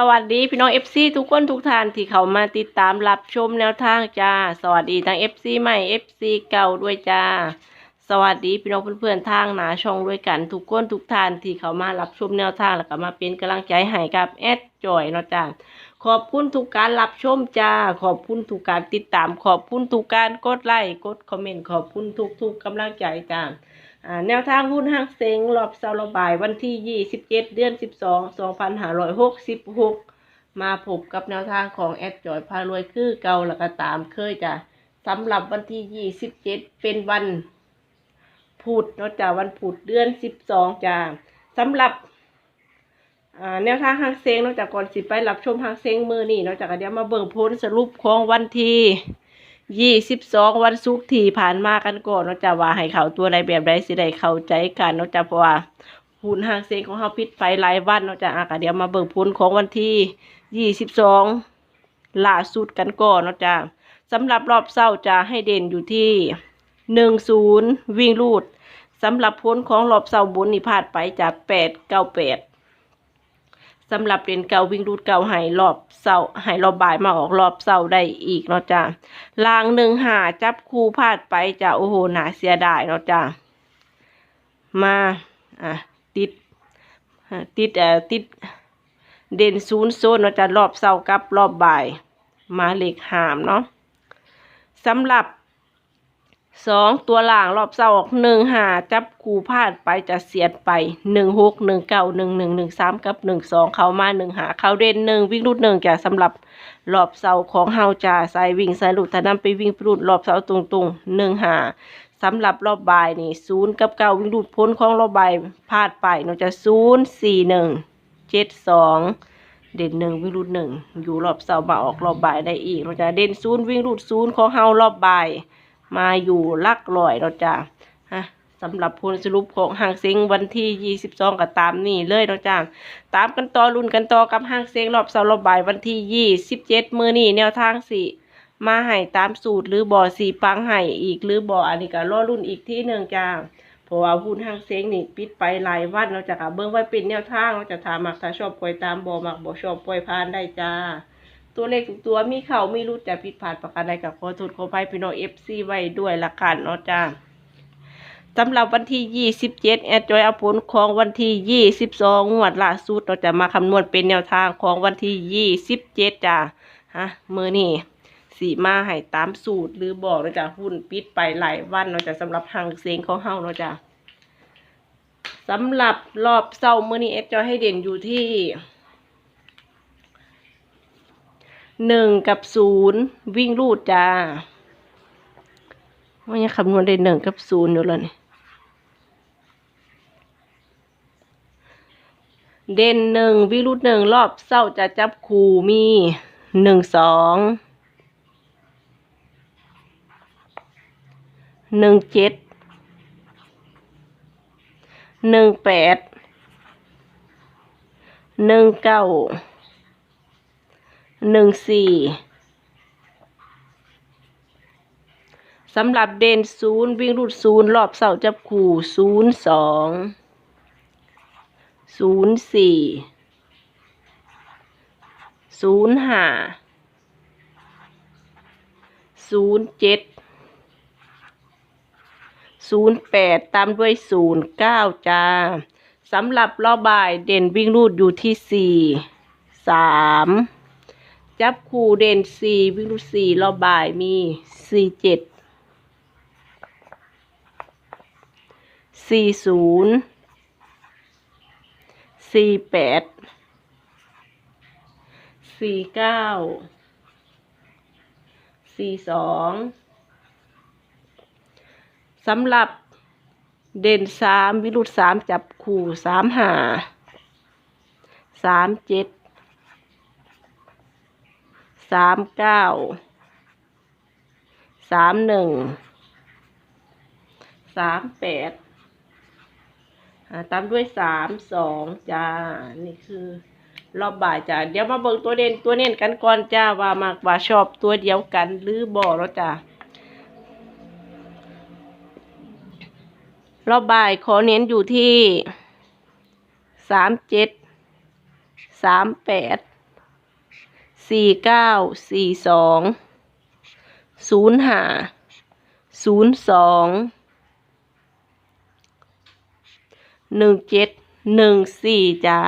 สวัสดีพี่น้องเอฟซีทุกคนทุกท่านที่เขามาติดตามรับชมแนวทางจ้า สวัสดีทั้งเอฟซีใหม่เอฟซีเก่าด้วยจ้า สวัสดีพี่น้องเพื่อนๆทางหนาช่องด้วยกันทุกคนทุกท่านที่เขามารับชมแนวทางแล้วก็มาเป็นกำลังใจให้กับแอดจอยเนาะจ้า ขอบคุณทุกการรับชมจ้า ขอบคุณทุกการติดตาม ขอบคุณทุกการกดไลค์ กดคอมเมนต์ ขอบคุณทุกๆกำลังใจจ้าแนวทางหุ้นห้างเซ็งรอบเสาระบายวันที่ 27 เดือน 12 2566 มาพบกับแนวทางของแอดจอยพารวยคือเก่าแล้วก็ตามเคยจ้ะสำหรับวันที่ 27 เป็นวันพุธเนาะจ้ะวันพุธเดือน 12จ้ะสำหรับ แนวทางหางเซงนอกจากก่อนสิไปรับชมหางเซงมือนี่นอกจากเดี๋ยวมาเบิ่งผลสรุปของวันที่ยี่สิบสองวันศุกร์ที่ผ่านมากันก่อนนาะจ้ะว่าให้เขาตัวใดแบบใดสิได้เข้าใจกันนาะจ้ะเพราะว่าหุ้นหางเซงของเฮาพิษไฟหลายวันนาะจ้ะอะก็เดี๋ยวมาเบิ่งผลของวันที่ยี่สิบสองล่าสุดกันก่อนนาะจ้ะสำหรับรอบเศร้าจะให้เด่นอยู่ที่หนึ่งศูนย์วิ่งลูดสำหรับผลของรอบเศร้าบนนี่พลาดไปจากแปดเก้าแปด สำหรับเรียนเก่าวิ่งรูดเก่าใหายรอบเสาใหายรอบบ่ายมาออกรอบเสาได้อีกเนาะจ้ะลางหนึ่งหาจับคู่พลาดไปจ้ะโอ้โหหนาเสียดายเนาะจ้ะมาอะติดติดเอ่อติดเด่นศูนย์โซนเนาะจ้ะรอบเสากับรอบบ่าย มาเหล็กหามเนาะสำหรับ สองตัวล่างรอบเสาออกหนึ่งหาจับคู่พลาดไปจะเสียดไปหนึ่งหกหนึ่งเก้าหนึ่งหนึ่งหนึ่งสามกับหนึ่งสองเข้ามาหนึ่งหาเข้าเด่นหนึ่งวิ่งรูดหนึ่งจะสำหรับรอบเสาของเฮาจะใส่วิ่งใส่หลุดถ้านำไปวิ่งรูดรอบเสาตรงตรงๆหนึ่งหาสำหรับรอบบ่ายนี่ศูนย์กับเก้าวิ่งรูดพ้นของรอบบ่ายพลาดไปเนาจะศูนย์สี่หนึ่งเจ็ดสองเด่นหนึ่งวิ่งรูดหนึ่งอยู่รอบเสามาออกรอบบ่ายได้อีกเนาจะเด่นศูนย์วิ่งรูดศูนย์ของเฮารอบบ่าย มาอยู่ลักลอยเราจ้ะฮะสำหรับผลสรุปของห้างเซ็งวันที่ 22ก็ตามนี่เลยเราจ้ะตามกันต่อรุ่นกันต่อกับห้างเซ็งรอบเสาร์รอบบ่ายวันที่ 27 มือนี่แนวทางสี่มาให้ตามสูตรหรือบ่อสีปังให้อีกหรือบ่ออันนี้ก็รอรุ่นอีกที่หนึ่งจ้าเพราะว่าหุ้นห้างเซ็งนี่ปิดไปหลายวันเราจะกะเบิ้องไว้เป็นแนวทางเราจะถามมักถ้าชอบปล่อยตามบ่อมักบ่ชอบปล่อยผ่านได้จ้า ตัวเลขทุกตัวมีเขามีรุดแต่ผิดพลาดประการใดกับขอโทษขออภัยพี่น้องเอฟซีไว้ด้วยละกันเนาะจ้าสำหรับวันที่ 27 แอดจอยเอาผลของวันที่ 22 งวดล่าสุดเราจะมาคำนวณเป็นแนวทางของวันที่ 27 จ้าฮะมือนี่สีมาให้ตามสูตรหรือบอกเราจะหุ้นปิดไปหลายวันเราจะสำหรับหางเสียงของเฮาเนาจ้าสำหรับรอบเศร้ามือนี้แอดจอยให้เด่นอยู่ที่ หนึ่งกับศูนย์วิ่งรูดจ้าว่ายังคำนวณได้หนึ่งกับศูนย์อยู่แล้วนี่เด่นหนึ่งวิ่งรูดหนึ่งรอบเศร้าจะจับคูมีหนึ่งสองหนึ่งเจ็ดหนึ่งแปดหนึ่งเก้า หนึ่งสี่สำหรับเด่นศูนย์วิ่งรูดศูนย์รอบเสาจับคู่ศูนย์สองศูนย์สี่ศูนย์ห้าศูนย์เจ็ดศูนย์แปดตามด้วยศูนย์เก้าจ้าสำหรับรอบบ่ายเด่นวิ่งรูดอยู่ที่สี่สาม จับคู่เด่นสี่วิ่งลูสี่รอบบ่ายมีสี่เจ็ดสี่ศูนย์สี่แปดสี่เก้าสี่สองสำหรับเด่นสามวิรุธสามจับคู่สามหาสามเจ็ด สามเก้าสามหนึ่งสามแปดตามด้วยสามสองจ้า นี่คือ รอบบ่ายจ้า เดี๋ยวมาเบิ่งตัวเด่นตัวเน้นกันก่อนจ้า ว่ามากว่าชอบตัวเดียวกันหรือบ่แล้วจ้ารอบบ่ายขอเน้นอยู่ที่สามเจ็ดสามแปด สี่เก้าสี่สองศูนย์ห้าศูนย์สองหนึ่งเจ็ดหนึ่งสี่จ้า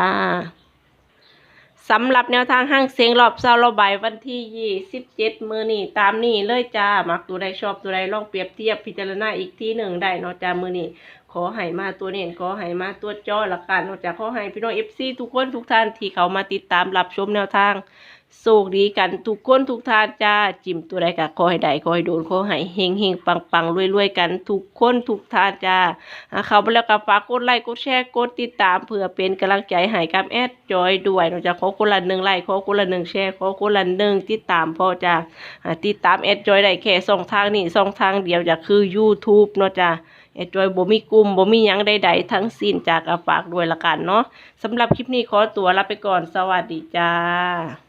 สำหรับแนวทางห้างเสียงรอบเศร้าระบายวันที่ยี่สิบเจ็ดมือนี่ตามนี่เลยจ้า มักตัวใดชอบตัวใดลองเปรียบเทียบพิจารณาอีกที่หนึ่งได้เนาะจ้ามือนี่ขอให้มาตัวเน้นขอให้มาตัวจ้อละกันนอกจากขอให้พี่น้องเอฟซีทุกคนทุกท่านที่เขามาติดตามรับชมแนวทาง โชคดีกันทุกคนทุกท่านจ้า จิ้มตัวใดก็ขอให้ได้ขอให้โดนขอให้เฮงเฮงปังปังรวยรวยกันทุกคนทุกท่านจ้าเขาไปแล้วก็ฝากกดไลค์กดแชร์กดติดตามเพื่อเป็นกำลังใจให้กับแอดจอยด้วยนอกจากขอคนละหนึ่งไลค์ขอคนละหนึ่งแชร์ขอคนละหนึ่งติดตามพ่อจ้าติดตามแอดจอยได้แค่สองทางนี่สองทางเดียวจะคือ YouTube เนาะจ้าเอดจอยบ่มีกลุ่มบ่มียังใดๆทั้งสิ้นจากอาฝากด้วยละกันเนาะสำหรับคลิปนี้ขอตัวลาไปก่อนสวัสดีจ้า